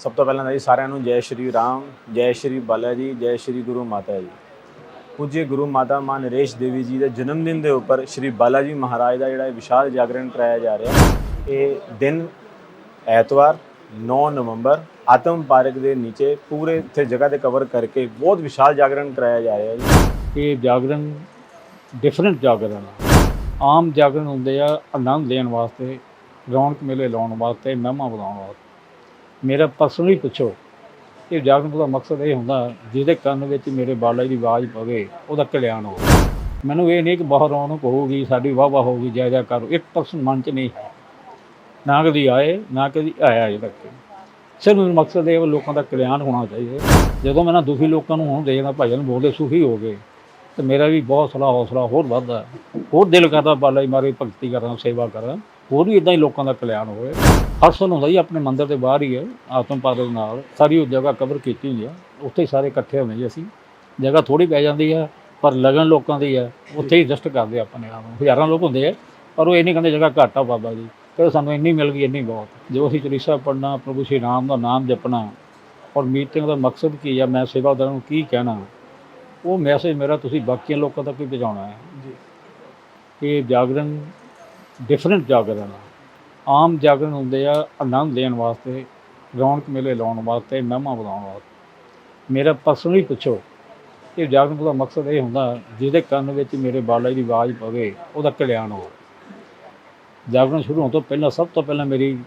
ਸਭ ਤੋਂ ਪਹਿਲਾਂ ਤਾਂ ਜੀ ਸਾਰਿਆਂ ਨੂੰ ਜੈ ਸ਼੍ਰੀ ਰਾਮ, ਜੈ ਸ਼੍ਰੀ ਬਾਲਾ ਜੀ ਜੈ ਸ਼੍ਰੀ ਗੁਰੂ ਮਾਤਾ ਜੀ। ਪੂਜੇ ਗੁਰੂ ਮਾਤਾ ਮਾਂ ਨਰੇਸ਼ ਦੇਵੀ ਜੀ ਦੇ ਜਨਮ ਦਿਨ ਦੇ ਉੱਪਰ ਸ਼੍ਰੀ ਬਾਲਾ ਜੀ ਮਹਾਰਾਜ ਦਾ ਜਿਹੜਾ ਵਿਸ਼ਾਲ ਜਾਗਰਣ ਕਰਾਇਆ ਜਾ ਰਿਹਾ ਇਹ ਦਿਨ ਐਤਵਾਰ 9 ਨਵੰਬਰ, ਆਤਮ ਪਾਰਕ ਦੇ ਨੀਚੇ ਪੂਰੇ ਇੱਥੇ ਜਗ੍ਹਾ ਤੇ ਕਵਰ ਕਰਕੇ ਬਹੁਤ ਵਿਸ਼ਾਲ ਜਾਗਰਣ ਕਰਾਇਆ ਜਾ ਰਿਹਾ ਜੀ। ਇਹ ਜਾਗਰਣ ਡਿਫਰੈਂਟ ਜਾਗਰਣ ਆਮ ਜਾਗਰਣ ਹੁੰਦੇ ਆ ਆਨੰਦ ਲੈਣ ਵਾਸਤੇ, ਰੌਣਕ ਮੇਲੇ ਲਾਉਣ ਵਾਸਤੇ, ਮਹਿਮਾ ਵਧਾਉਣ ਵਾਸਤੇ। ਮੇਰਾ ਪਰਸਨਲੀ ਪੁੱਛੋ, ਇਹ ਜਾਗਰਣ ਦਾ ਮਕਸਦ ਇਹ ਹੁੰਦਾ, ਜਿਹਦੇ ਕੰਨ ਵਿੱਚ ਮੇਰੇ ਬਾਲਾ ਜੀ ਦੀ ਆਵਾਜ਼ ਪਵੇ, ਉਹਦਾ ਕਲਿਆਣ ਹੋਵੇ। ਮੈਨੂੰ ਇਹ ਨਹੀਂ ਕਿ ਬਹੁਤ ਰੌਣਕ ਹੋਊਗੀ ਸਾਡੀ ਵਾਹ ਵਾਹ ਹੋਊਗੀ ਜੈ ਜੈ ਕਰੋ, ਇੱਕ ਪਰਸਨ ਮਨ ਚ ਨਹੀਂ ਹੈ। ਨਾ ਕਦੀ ਆਏ, ਨਾ ਕਦੀ ਆਇਆ ਅਜੇ ਤੱਕ। ਸਿਰਫ ਮੇਰਾ ਮਕਸਦ ਇਹ ਲੋਕਾਂ ਦਾ ਕਲਿਆਣ ਹੋਣਾ ਚਾਹੀਦਾ। ਜਦੋਂ ਮੈਂ ਨਾ ਦੁਖੀ ਲੋਕਾਂ ਨੂੰ ਹੁਣ ਦੇਖਦਾ ਭਜਨ ਬੋਲਦੇ ਸੁਖੀ ਹੋ ਗਏ, ਤੇ ਮੇਰਾ ਵੀ ਬਹੁਤ ਸਲਾਹ ਹੌਸਲਾ ਹੋਰ ਵੱਧਦਾ। ਹੋਰ ਦਿਲ ਕਰਦਾ ਬਾਲਾ ਜੀ ਮਾਰੇ ਭਗਤੀ ਕਰਾਂ, ਸੇਵਾ ਕਰਾਂ। ਹੋਰ ਵੀ ਇਦਾਂ ਹੀ ਲੋਕਾਂ ਦਾ ਕਲਿਆਣ ਹੋਵੇ। ਹਰ ਸਾਲ ਹੁੰਦਾ ਜੀ ਆਪਣੇ ਮੰਦਿਰ ਦੇ ਬਾਹਰ ਹੀ ਹੈ ਆਤਮ ਦੇ ਨਾਲ। ਸਾਰੀ ਉਹ ਜਗ੍ਹਾ ਕਵਰ ਕੀਤੀ ਹੋਈ ਆ ਉੱਥੇ ਹੀ ਸਾਰੇ ਇਕੱਠੇ ਹੁੰਦੇ ਜੀ ਅਸੀਂ। ਜਗ੍ਹਾ ਥੋੜੀ ਪੈ ਜਾਂਦੀ ਹੈ ਪਰ ਲਗਨ ਲੋਕਾਂ ਦੀ ਹੈ। ਉੱਥੇ ਹੀ ਐਡਜਸਟ ਕਰਦੇ ਆ ਆਪਣੇ ਆਪ ਨੂੰ ਹਜ਼ਾਰਾਂ ਲੋਕ ਹੁੰਦੇ ਆ ਪਰ ਉਹ ਇਹ ਨਹੀਂ ਕਹਿੰਦੇ ਜਗ੍ਹਾ ਘੱਟ ਆ ਬਾਬਾ ਜੀ। ਕਹਿੰਦੇ ਸਾਨੂੰ ਇੰਨੀ ਮਿਲ ਗਈ ਇੰਨੀ ਬਹੁਤ। ਜੋ ਅਸੀਂ ਚਲੀਸਾ ਪੜ੍ਹਨਾ ਪ੍ਰਭੂ ਸ਼੍ਰੀ ਰਾਮ ਦਾ ਨਾਮ ਜਪਣਾ ਔਰ ਮੀਟਿੰਗ ਦਾ ਮਕਸਦ ਕੀ ਆ ਮੈਂ ਸੇਵਾਦਾਰਾਂ ਨੂੰ ਕੀ ਕਹਿਣਾ? ਉਹ ਮੈਸੇਜ ਮੇਰਾ ਤੁਸੀਂ ਬਾਕੀਆਂ ਲੋਕਾਂ ਤੱਕ ਵੀ ਪਹੁੰਚਾਉਣਾ ਹੈ। ਜੀ। ਇਹ ਜਾਗਰਣ ਡਿਫਰੈਂਟ ਜਾਗਰਣ ਆਮ ਜਾਗਰਣ ਹੁੰਦੇ ਆ ਆਨੰਦ ਲੈਣ ਵਾਸਤੇ, ਰੌਣਕ ਮੇਲੇ ਲਾਉਣ ਵਾਸਤੇ, ਮਹਿਮਾ ਵਧਾਉਣ ਵਾਸਤੇ। ਮੇਰਾ ਪਰਸਨਲੀ ਪੁੱਛੋ, ਇਹ ਜਾਗਰਣ ਦਾ ਮਕਸਦ ਇਹ ਹੁੰਦਾ, ਜਿਹਦੇ ਕੰਨ ਵਿੱਚ ਮੇਰੇ ਬਾਲਾ ਜੀ ਦੀ ਆਵਾਜ਼ ਪਵੇ, ਉਹਦਾ ਕਲਿਆਣ ਹੋਵੇ। ਜਾਗਰਣ ਸ਼ੁਰੂ ਹੋਣ ਤੋਂ ਪਹਿਲਾਂ, ਸਭ ਤੋਂ ਪਹਿਲਾਂ ਮੇਰੀ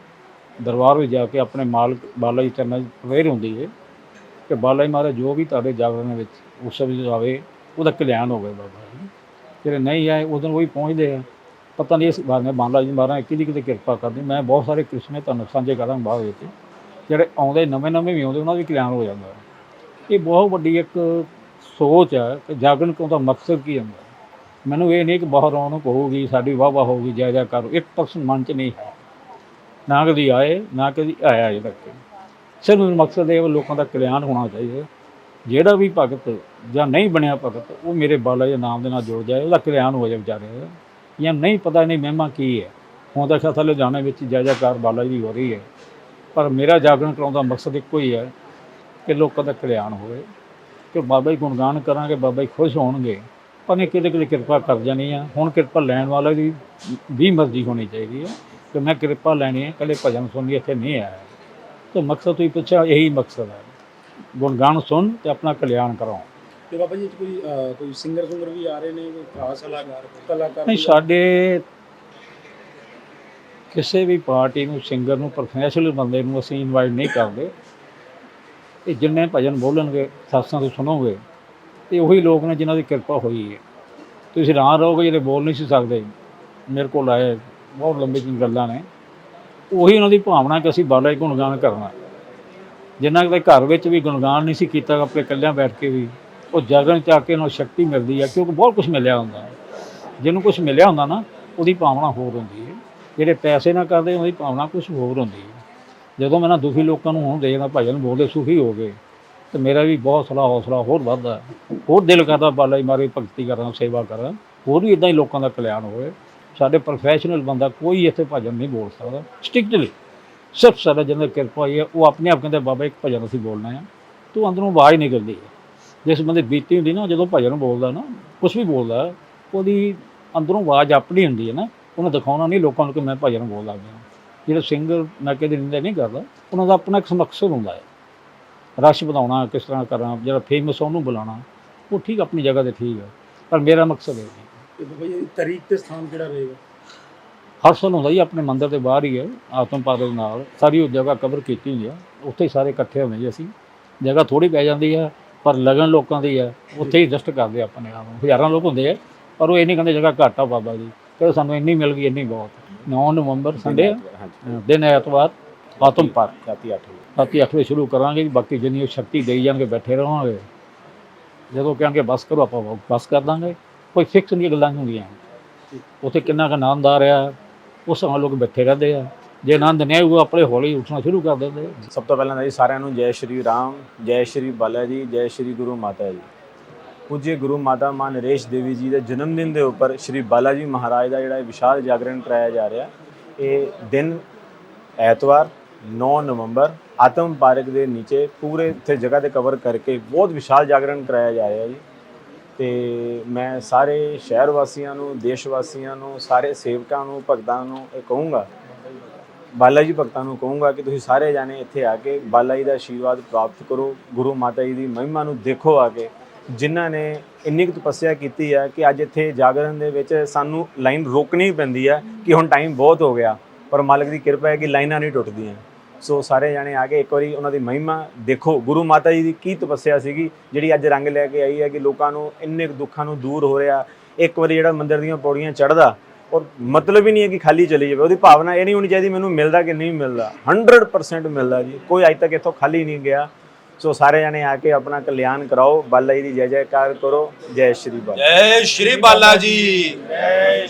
ਦਰਬਾਰ ਵਿੱਚ ਜਾ ਕੇ ਆਪਣੇ ਮਾਲਕ ਬਾਲਾ ਜੀ ਚਰਨਾਂ 'ਚ ਪ੍ਰੇਰ ਹੁੰਦੀ ਹੈ ਕਿ ਬਾਲਾ ਜੀ ਮਹਾਰਾਜ, ਜੋ ਵੀ ਤੁਹਾਡੇ ਜਾਗਰਣ ਵਿੱਚ ਉਸ ਵਿੱਚ ਆਵੇ ਉਹਦਾ ਕਲਿਆਣ ਹੋਵੇ ਬਾਬਾ ਜੀ। ਜਿਹੜੇ ਨਹੀਂ ਆਏ ਉਦੋਂ ਉਹੀ ਪਹੁੰਚਦੇ ਆ। ਪਤਾ ਨਹੀਂ ਇਸ ਬਾਰੇ ਬਾਲਾ ਜੀ ਮਹਾਰਾਜ ਕਿਹਦੀ ਕਿਤੇ ਕਿਰਪਾ ਕਰਦੀ ਮੈਂ ਬਹੁਤ ਸਾਰੇ ਕ੍ਰਿਸ਼ਮੇ ਤੁਹਾਨੂੰ ਸਾਂਝੇ ਕਰਾਂਗਾ ਬਾਅਦ ਵਿੱਚ ਜਿਹੜੇ ਆਉਂਦੇ ਨਵੇਂ ਨਵੇਂ ਵੀ ਆਉਂਦੇ, ਉਹਨਾਂ ਦੀ ਕਲਿਆਣ ਹੋ ਜਾਂਦਾ। ਇਹ ਬਹੁਤ ਵੱਡੀ ਇੱਕ ਸੋਚ ਹੈ ਕਿ ਜਾਗਰਣ ਕੌਣ ਦਾ ਮਕਸਦ ਕੀ ਹੁੰਦਾ। ਮੈਨੂੰ ਇਹ ਨਹੀਂ ਕਿ ਬਹੁਤ ਰੌਣਕ ਹੋਊਗੀ ਸਾਡੀ ਵਾਹ ਵਾਹ ਹੋਊਗੀ ਜੈ ਜੈ ਕਰੋ 1% ਮਨ ਚ ਨਹੀਂ ਹੈ। ਨਾ ਕਦੀ ਆਏ, ਨਾ ਕਦੀ ਆਇਆ ਅਜੇ ਤੱਕ। ਸਿਰਫ ਮੇਰਾ ਮਕਸਦ ਇਹ ਲੋਕਾਂ ਦਾ ਕਲਿਆਣ ਹੋਣਾ ਚਾਹੀਦਾ। ਜਿਹੜਾ ਵੀ ਭਗਤ ਜਾਂ ਨਹੀਂ ਬਣਿਆ ਭਗਤ, ਉਹ ਮੇਰੇ ਬਾਲਾ ਜੀ ਨਾਮ ਦੇ ਨਾਲ ਜੁੜ ਜਾਏ, ਉਹਦਾ ਕਲਿਆਣ ਹੋ ਜਾਏ ਵਿਚਾਰੇ ਦਾ। ਜਾਂ ਨਹੀਂ ਪਤਾ ਨਹੀਂ ਮਹਿਮਾ ਕੀ ਹੈ। ਹੁਣ ਤਾਂ ਸ਼ਾਇਦ ਲੁਧਿਆਣੇ ਵਿੱਚ ਜੈ ਜੈਕਾਰ ਬਾਲਾ ਜੀ ਹੋ ਰਹੀ ਹੈ। ਪਰ ਮੇਰਾ ਜਾਗਰਣ ਕਰਾਉਣ ਦਾ ਮਕਸਦ ਇੱਕੋ ਹੀ ਹੈ ਕਿ ਲੋਕਾਂ ਦਾ ਕਲਿਆਣ ਹੋਵੇ। ਕਿ ਬਾਬਾ ਜੀ ਗੁਣਗਾਨ ਕਰਾਂਗੇ, ਬਾਬਾ ਜੀ ਖੁਸ਼ ਹੋਣਗੇ। ਪਰ ਨੇ ਕਿਤੇ ਕਿਤੇ ਕਿਰਪਾ ਕਰ ਜਾਣੀ ਆ। ਹੁਣ ਕਿਰਪਾ ਲੈਣ ਵਾਲਾ ਦੀ ਵੀ ਮਰਜ਼ੀ ਹੋਣੀ ਚਾਹੀਦੀ ਹੈ ਕਿ ਮੈਂ ਕਿਰਪਾ ਲੈਣੀ ਹੈ ਕੱਲੇ ਭਜਨ ਸੁਣਨੀ ਇੱਥੇ ਨਹੀਂ ਆਇਆ। ਤਾਂ ਮਕਸਦ ਤੁਸੀਂ ਪੁੱਛਿਆ, ਇਹੀ ਮਕਸਦ ਹੈ। ਗੁਣਗਾਨ ਸੁਣ ਤੇ ਆਪਣਾ ਕਲਿਆਣ ਕਰਾਓ। ਤੇ ਬਾਬਾ ਜੀ ਕੋਈ ਅਹ, ਕੋਈ ਸਿੰਗਰ ਸੁੰਗਰ ਵੀ ਆ ਰਹੇ ਨੇ ਕੋਈ ਖਾਸ ਕਲਾਕਾਰ ਕਲਾਕਾਰ ਨਹੀਂ ਸਾਡੇ ਕਿਸੇ ਵੀ ਪਾਰਟੀ ਨੂੰ ਸਿੰਗਰ ਨੂੰ ਪ੍ਰੋਫੈਸ਼ਨਲ ਬੰਦੇ ਨੂੰ ਅਸੀਂ ਇਨਵਾਈਟ ਨਹੀਂ ਕਰਦੇ। ਇਹ ਜਿੰਨੇ ਭਜਨ ਬੋਲਣਗੇ ਸਾਸਾਂ ਤੋਂ ਸੁਣੋਗੇ ਤੇ ਉਹੀ ਲੋਕ ਨੇ ਜਿਨ੍ਹਾਂ ਦੀ ਕਿਰਪਾ ਹੋਈ ਹੈ। ਤੁਸੀਂ ਨਾ ਰਹੋਗੇ ਜਿਹੜੇ ਬੋਲ ਨਹੀਂ ਸੀ ਸਕਦੇ। ਮੇਰੇ ਕੋਲ ਆਏ ਬਹੁਤ ਲੰਬੀ ਚੀਜ਼ ਗੱਲਾਂ ਨੇ। ਉਹੀ ਉਹਨਾਂ ਦੀ ਭਾਵਨਾ ਕਿ ਅਸੀਂ ਬਾਲਾ ਜੀ ਗੁਣਗਾਨ ਕਰਨਾ। ਜਿਨ੍ਹਾਂ ਦੇ ਘਰ ਵਿੱਚ ਵੀ ਗੁਣਗਾਨ ਨਹੀਂ ਸੀ ਕੀਤਾ ਆਪਣੇ ਇਕੱਲਿਆਂ ਬੈਠ ਕੇ ਵੀ। ਉਹ ਜਾਗਰਣ ਚ ਆ ਕੇ ਉਹਨਾਂ ਨੂੰ ਸ਼ਕਤੀ ਮਿਲਦੀ ਹੈ ਕਿਉਂਕਿ ਬਹੁਤ ਕੁਝ ਮਿਲਿਆ ਹੁੰਦਾ। ਹੈ ਜਿਹਨੂੰ ਕੁਝ ਮਿਲਿਆ ਹੁੰਦਾ ਨਾ, ਉਹਦੀ ਭਾਵਨਾ ਹੋਰ ਹੁੰਦੀ ਹੈ। ਜਿਹੜੇ ਪੈਸੇ ਨਾ ਕਰਦੇ, ਉਹਦੀ ਭਾਵਨਾ ਕੁਝ ਹੋਰ ਹੁੰਦੀ ਹੈ। ਜਦੋਂ ਮੈਂ ਨਾ ਦੁਖੀ ਲੋਕਾਂ ਨੂੰ ਹੁਣ ਦੇਖਦਾ ਭਜਨ ਬੋਲਦੇ ਸੁਖੀ ਹੋ ਗਏ। ਤੇ ਮੇਰਾ ਵੀ ਬਹੁਤ ਸਲਾਹ, ਹੌਸਲਾ ਹੋਰ ਵੱਧਦਾ। ਹੋਰ ਦਿਲ ਕਰਦਾ, ਬਾਲਾ ਜੀ ਮਾਰੇ ਭਗਤੀ ਕਰਾਂ, ਸੇਵਾ ਕਰਾਂ। ਹੋਰ ਵੀ ਇਦਾਂ ਹੀ ਲੋਕਾਂ ਦਾ ਕਲਿਆਣ ਹੋਵੇ। ਸਾਡੇ ਪ੍ਰੋਫੈਸ਼ਨਲ ਬੰਦਾ ਕੋਈ ਇੱਥੇ ਭਜਨ ਨਹੀਂ ਬੋਲ ਸਕਦਾ। ਸਟ੍ਰਿਕਟਲੀ ਸਿਰਫ ਸਾਡਾ ਜਿਹਨਾਂ ਦੀ ਕਿਰਪਾ ਹੋਈ ਹੈ, ਉਹ ਆਪਣੇ ਆਪ ਕਹਿੰਦੇ, ਬਾਬਾ, ਇੱਕ ਭਜਨ ਅਸੀਂ ਬੋਲਣਾ ਹੈ ਤੂੰ ਅੰਦਰੋਂ ਆਵਾਜ਼ ਨਿਕਲਦੀ ਹੈ ਜਿਸ ਬੰਦੇ ਬੀਤੀ ਹੁੰਦੀ ਨਾ ਜਦੋਂ ਭਜਨ ਬੋਲਦਾ ਨਾ ਕੁਝ ਵੀ ਬੋਲਦਾ ਉਹਦੀ ਅੰਦਰੋਂ ਆਵਾਜ਼ ਆਪਣੀ ਹੁੰਦੀ ਹੈ ਨਾ ਉਹਨੇ ਦਿਖਾਉਣਾ ਨਹੀਂ ਲੋਕਾਂ ਨੂੰ ਕਿ ਮੈਂ ਭਜਨ ਬੋਲਦਾ ਪਿਆ। ਜਿਹੜੇ ਸਿੰਗਰ ਮੈਂ ਕਦੇ ਨਿੰਦਾ ਨਹੀਂ ਕਰਦਾ ਉਹਨਾਂ ਦਾ ਆਪਣਾ ਇੱਕ ਮਕਸਦ ਹੁੰਦਾ ਹੈ। ਰਸ਼ ਵਧਾਉਣਾ ਕਿਸ ਤਰ੍ਹਾਂ ਕਰਾਂ ਜਿਹੜਾ ਫੇਮਸ ਉਹਨੂੰ ਬੁਲਾਉਣਾ ਉਹ ਠੀਕ ਆਪਣੀ ਜਗ੍ਹਾ ਤੇ ਠੀਕ ਹੈ। ਪਰ ਮੇਰਾ ਮਕਸਦ ਬਾਬਾ ਜੀ ਤਰੀਕ ਤੇ ਸਥਾਨ ਕਿਹੜਾ ਰਹੇਗਾ? ਹਰ ਸਾਲ ਹੁੰਦਾ ਜੀ ਆਪਣੇ ਮੰਦਿਰ ਦੇ ਬਾਹਰ ਹੀ ਹੈ ਆਤਮ ਦੇ ਨਾਲ। ਸਾਰੀ ਉਹ ਜਗ੍ਹਾ ਕਵਰ ਕੀਤੀ ਹੋਈ ਆ ਉੱਥੇ ਹੀ ਸਾਰੇ ਇਕੱਠੇ ਹੁੰਦੇ ਜੀ ਅਸੀਂ। ਜਗ੍ਹਾ ਥੋੜੀ ਪੈ ਜਾਂਦੀ ਹੈ ਪਰ ਲਗਨ ਲੋਕਾਂ ਦੀ ਹੈ ਉੱਥੇ ਹੀ ਐਡਜਸਟ ਕਰਦੇ ਆ ਆਪਣੇ ਆਪ ਨੂੰ ਹਜ਼ਾਰਾਂ ਲੋਕ ਹੁੰਦੇ ਆ ਪਰ ਉਹ ਇਹ ਨਹੀਂ ਕਹਿੰਦੇ ਜਗ੍ਹਾ ਘੱਟ ਆ ਬਾਬਾ ਜੀ। ਕਹਿੰਦੇ ਸਾਨੂੰ ਇੰਨੀ ਮਿਲ ਗਈ ਇੰਨੀ ਬਹੁਤ। 9 ਨਵੰਬਰ ਸੰਡੇ ਦਿਨ ਐਤਵਾਰ ਆਤਮ ਪਾਰਕ। ਰਾਤੀ 8 ਵਜੇ। ਰਾਤੀ 8 ਵਜੇ ਸ਼ੁਰੂ ਕਰਾਂਗੇ ਬਾਕੀ ਜਿੰਨੀ ਸ਼ਕਤੀ ਦੇਈ ਜਾਣਗੇ ਬੈਠੇ ਰਹਾਂਗੇ। ਜਦੋਂ ਕਹਾਂਗੇ ਬਸ ਕਰੋ ਆਪਾਂ ਬਸ ਕਰ ਦਾਂਗੇ। ਕੋਈ ਫਿਕਸ ਨਹੀਂ ਗੱਲਾਂ ਹੁੰਦੀਆਂ। ਉੱਥੇ ਕਿੰਨਾ ਕੁ ਆਨੰਦ ਆ ਰਿਹਾ। ਉਸ ਨਾਲ ਲੋਕ ਬੈਠੇ ਰਹਿੰਦੇ ਆ। ਜੇ ਆਨੰਦ ਨਹੀਂ ਆਊਗਾ ਆਪਣੇ ਹੌਲੀ ਉੱਠਣਾ ਸ਼ੁਰੂ ਕਰ ਦਿੰਦੇ ਸਭ ਤੋਂ ਪਹਿਲਾਂ ਤਾਂ ਜੀ ਸਾਰਿਆਂ ਨੂੰ ਜੈ ਸ਼੍ਰੀ ਰਾਮ, ਜੈ ਸ਼੍ਰੀ ਬਾਲਾ ਜੀ, ਜੈ ਸ਼੍ਰੀ ਗੁਰੂ ਮਾਤਾ ਜੀ। ਪੂਜੇ ਗੁਰੂ ਮਾਤਾ ਮਾਂ ਨਰੇਸ਼ ਦੇਵੀ ਜੀ ਦੇ ਜਨਮ ਦਿਨ ਦੇ ਉੱਪਰ ਸ਼੍ਰੀ ਬਾਲਾ ਜੀ ਮਹਾਰਾਜ ਦਾ ਜਿਹੜਾ ਵਿਸ਼ਾਲ ਜਾਗਰਣ ਕਰਾਇਆ ਜਾ ਰਿਹਾ, ਇਹ ਦਿਨ ਐਤਵਾਰ 9 ਨਵੰਬਰ, ਆਤਮ ਪਾਰਕ ਦੇ ਨੀਚੇ ਪੂਰੇ ਇੱਥੇ ਜਗ੍ਹਾ ਤੇ ਕਵਰ ਕਰਕੇ ਬਹੁਤ ਵਿਸ਼ਾਲ ਜਾਗਰਣ ਕਰਾਇਆ ਜਾ ਰਿਹਾ ਜੀ। ਤੇ ਮੈਂ ਸਾਰੇ ਸ਼ਹਿਰ ਵਾਸੀਆਂ ਨੂੰ ਦੇਸ਼ ਵਾਸੀਆਂ ਨੂੰ, ਸਾਰੇ ਸੇਵਕਾਂ ਨੂੰ, ਭਗਤਾਂ ਨੂੰ ਇਹ ਕਹੂੰਗਾ ਬਾਲਾ ਜੀ ਭਗਤਾਂ ਨੂੰ ਕਹੂੰਗਾ ਕਿ ਤੁਸੀਂ ਸਾਰੇ ਜਾਣੇ ਇੱਥੇ ਆ ਕੇ ਬਾਲਾ ਜੀ ਦਾ ਆਸ਼ੀਰਵਾਦ ਪ੍ਰਾਪਤ ਕਰੋ, ਗੁਰੂ ਮਾਤਾ ਜੀ ਦੀ ਮਹਿਮਾ ਨੂੰ ਦੇਖੋ ਆ ਕੇ। ਜਿਨ੍ਹਾਂ ਨੇ ਇੰਨੀ ਕੁ ਤਪੱਸਿਆ ਕੀਤੀ ਹੈ ਕਿ ਅੱਜ ਇੱਥੇ ਜਾਗਰਣ ਦੇ ਵਿੱਚ ਸਾਨੂੰ ਲਾਈਨ ਰੋਕਣੀ ਪੈਂਦੀ ਹੈ ਕਿ ਹੁਣ ਟਾਈਮ ਬਹੁਤ ਹੋ ਗਿਆ, ਪਰ ਮਾਲਕ ਦੀ ਕਿਰਪਾ ਹੈ ਕਿ ਲਾਈਨਾਂ ਨਹੀਂ ਟੁੱਟਦੀਆਂ। ਸੋ ਸਾਰੇ ਜਾਣੇ ਆ ਕੇ ਇੱਕ ਵਾਰੀ ਉਹਨਾਂ ਦੀ ਮਹਿਮਾ ਦੇਖੋ। ਗੁਰੂ ਮਾਤਾ ਜੀ ਦੀ ਕੀ ਤਪੱਸਿਆ ਸੀਗੀ, ਜਿਹੜੀ ਅੱਜ ਰੰਗ ਲੈ ਕੇ ਆਈ ਹੈ ਕਿ ਲੋਕਾਂ ਨੂੰ ਇੰਨੇ ਕੁ ਦੁੱਖਾਂ ਨੂੰ ਦੂਰ ਹੋ ਰਿਹਾ। ਇੱਕ ਵਾਰੀ ਜਿਹੜਾ ਮੰਦਿਰ ਦੀਆਂ ਪੌੜੀਆਂ ਚੜ੍ਹਦਾ ਔਰ ਮਤਲਬ ਹੀ ਨਹੀਂ ਹੈ ਕਿ ਖਾਲੀ ਚਲੀ ਜਾਵੇ। ਉਹਦੀ ਭਾਵਨਾ ਇਹ ਨਹੀਂ ਹੋਣੀ ਚਾਹੀਦੀ ਮੈਨੂੰ ਮਿਲਦਾ ਕਿ ਨਹੀਂ ਮਿਲਦਾ। 100% ਮਿਲਦਾ ਜੀ। ਕੋਈ ਅੱਜ ਤੱਕ ਇੱਥੋਂ ਖਾਲੀ ਨਹੀਂ ਗਿਆ। ਸੋ ਸਾਰੇ ਜਣੇ ਆ ਕੇ ਆਪਣਾ ਕਲਿਆਣ ਕਰਾਓ। ਬਾਲਾ ਜੀ ਦੀ ਜੈ ਜੈਕਾਰ ਕਰੋ। ਜੈ ਸ਼੍ਰੀ ਬਾਲਾ। ਜੈ ਸ਼੍ਰੀ ਬਾਲਾ ਜੀ।